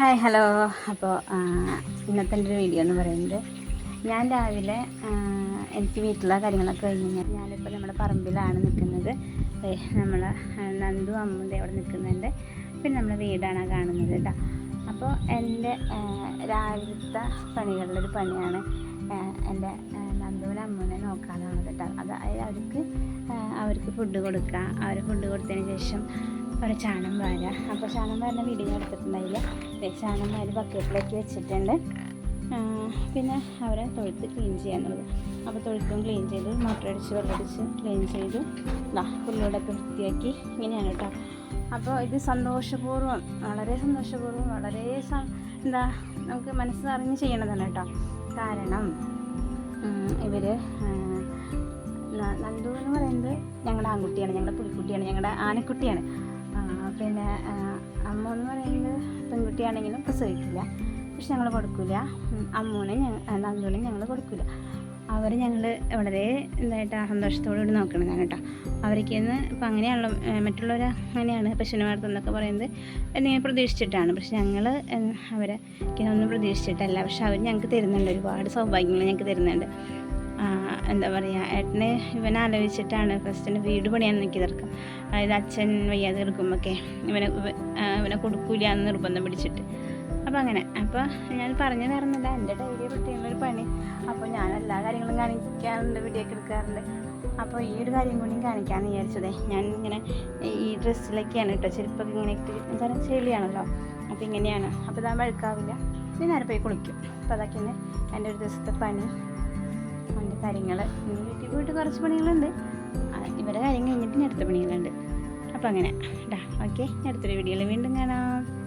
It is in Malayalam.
Hi hello. അപ്പോൾ ഇന്നത്തെ ഒരു വീഡിയോ എന്ന് പറയുന്നത് ഞാൻ രാവിലെ എനിക്ക് വീട്ടിലെ കാര്യങ്ങളൊക്കെ കഴിഞ്ഞ് കഴിഞ്ഞാൽ ഞാനിപ്പോൾ നമ്മുടെ പറമ്പിലാണ് നിൽക്കുന്നത്. നമ്മൾ നന്ദു അമ്മന്റെ അവിടെ നിൽക്കുന്നുണ്ട്. പിന്നെ നമ്മുടെ വീടാണ് കാണുന്നത് കേട്ടോ. അപ്പോൾ എന്റെ രാവിലത്തെ പണികളിലൊരു പണിയാണ് എന്റെ നന്ദുവിനെ അമ്മൂനെ നോക്കാനുള്ളത് കേട്ടോ. അതായത് അവർക്ക് അവർക്ക് ഫുഡ് കൊടുക്കുക അവർ ഫുഡ് കൊടുത്തതിന് ശേഷം ഒരു ചാണം വാര അപ്പോൾ ചാണം വാരുന്ന വീഡിയോ എടുത്തിട്ടുണ്ടായില്ല. ചാണം വാരി ബക്കറ്റിലേക്ക് വെച്ചിട്ടുണ്ട്. പിന്നെ അവരെ തൊഴുത്ത് ക്ലീൻ ചെയ്യാന്നുള്ളത് അപ്പോൾ തൊഴുത്തും ക്ലീൻ ചെയ്ത് മോട്ടറടിച്ച് വെള്ളടിച്ച് ക്ലീൻ ചെയ്തു. ദാ പുല്ലുകൂടൊക്കെ വൃത്തിയാക്കി. ഇങ്ങനെയാണ് കേട്ടോ. അപ്പോൾ ഇത് സന്തോഷപൂർവം വളരെ സന്തോഷപൂർവം വളരെ എന്താ നമുക്ക് മനസ്സറിഞ്ഞ് ചെയ്യണതാണ് കേട്ടോ. കാരണം ഇവർ നന്ദു എന്ന് പറയുന്നത് ഞങ്ങളുടെ ആൺകുട്ടിയാണ് ഞങ്ങളുടെ പുലിക്കുട്ടിയാണ് ഞങ്ങളുടെ ആനക്കുട്ടിയാണ്. പിന്നെ അമ്മ എന്ന് പറയുന്നത് പെൺകുട്ടിയാണെങ്കിലും പ്രസവിക്കില്ല. പക്ഷെ ഞങ്ങൾ കൊടുക്കില്ല അമ്മൂനെ നന്ദൂനെ ഞങ്ങൾ കൊടുക്കില്ല അവർ ഞങ്ങൾ വളരെ ഇതായിട്ട് സന്തോഷത്തോടു കൂടി നോക്കണതാണ് കേട്ടോ അവർക്ക് ഇന്ന് ഇപ്പം അങ്ങനെയാണല്ലോ മറ്റുള്ളവർ അങ്ങനെയാണ് പശുവിനെ വളർത്തുന്നതൊക്കെ പറയുന്നത് എന്തെങ്കിലും പ്രതീക്ഷിച്ചിട്ടാണ്. പക്ഷെ ഞങ്ങൾ അവരെ ഒന്നും പ്രതീക്ഷിച്ചിട്ടല്ല. പക്ഷെ അവർ ഞങ്ങൾക്ക് തരുന്നുണ്ട്. ഒരുപാട് സൗഭാഗ്യങ്ങൾ ഞങ്ങൾക്ക് തരുന്നുണ്ട്. എന്താ പറയുക ഏട്ടനെ ഇവനെ ആലോചിച്ചിട്ടാണ് ഫസ്റ്റിന് വീട് പണിയാൻ നോക്കി തീർക്കാം അതായത് അച്ഛൻ വയ്യാതെ കിടക്കുമ്പോഴൊക്കെ ഇവനെ ഇവനെ കൊടുക്കൂല എന്ന് നിർബന്ധം പിടിച്ചിട്ട്. അപ്പോൾ അങ്ങനെ അപ്പോൾ ഞാൻ പറഞ്ഞു തരുന്നില്ല എന്റെ ഡെയിലി ഒരു പണി. അപ്പോൾ ഞാൻ എല്ലാ കാര്യങ്ങളും കാണിക്കാറുണ്ട് വീഡിയോ ഒക്കെ എടുക്കാറുണ്ട്. അപ്പോൾ ഈ ഒരു കാര്യം കൂടി കാണിക്കാമെന്ന് വിചാരിച്ചതേ ഞാൻ ഇങ്ങനെ ഈ ഡ്രസ്സിലൊക്കെയാണ് കേട്ടോ ചെരുപ്പൊക്കെ ഇങ്ങനെ കാരണം ചെളിയാണല്ലോ അപ്പോൾ ഇങ്ങനെയാണ്. അപ്പോൾ ഇതാ വഴുക്കാവില്ല ഇനി നേരെ പോയി കുളിക്കും. അപ്പോൾ അതൊക്കെയാണ് എന്റെ ഒരു ദിവസത്തെ പണി. എന്റെ കാര്യങ്ങൾ വീട്ടിൽ പോയിട്ട് കുറച്ച് പണികളുണ്ട്. ഇവരുടെ ഇവരെ കാര്യം കഴിഞ്ഞിട്ട് ഇനി അടുത്ത പണികളുണ്ട്. അപ്പോൾ അങ്ങനെ. ഡാ ഓക്കെ. അടുത്തൊരു വീഡിയോയിൽ വീണ്ടും കാണാം.